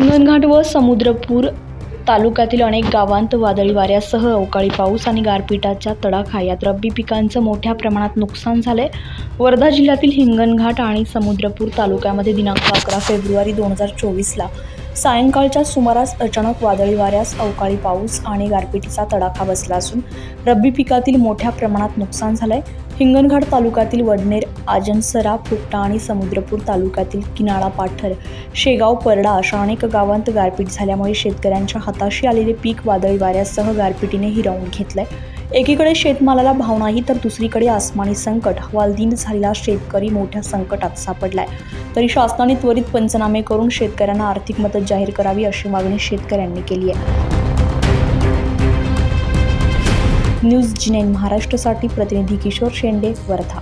हिंगणघाट व समुद्रपूर तालुक्यातील अनेक गावांत वादळी वाऱ्यासह अवकाळी पाऊस आणि गारपिटाच्या तडाखा यात रब्बी पिकांचं मोठ्या प्रमाणात नुकसान झालंय. वर्धा जिल्ह्यातील हिंगणघाट आणि समुद्रपूर तालुक्यामध्ये दिनांक अकरा फेब्रुवारी दोन हजार चोवीसला सायंकाळच्या सुमारास अचानक वादळी वाऱ्यास अवकाळी पाऊस आणि गारपिटीचा तडाखा बसला असून रब्बी पिकातील मोठ्या प्रमाणात नुकसान झालंय. हिंगणघाट तालुक्यातील वडनेर आजनसरा फुट्टा आणि समुद्रपूर तालुक्यातील किनाळा पाठर शेगाव परडा अशा अनेक गावांत गारपीट झाल्यामुळे शेतकऱ्यांच्या हाताशी आलेले पीक वादळी वाऱ्यासह गारपिटीने हिरावून घेतलंय. एकीकडे शेतमालाला भाव नाही तर दुसरीकडे आसमानी संकट. हवालदिन झालेला शेतकरी मोठ्या संकटात सापडलाय. तरी शासनाने त्वरित पंचनामे करून शेतकऱ्यांना आर्थिक मदत जाहीर करावी अशी मागणी शेतकऱ्यांनी केली आहे. न्यूज जिनेन महाराष्ट्रासाठी प्रतिनिधी किशोर शेंडे वर्धा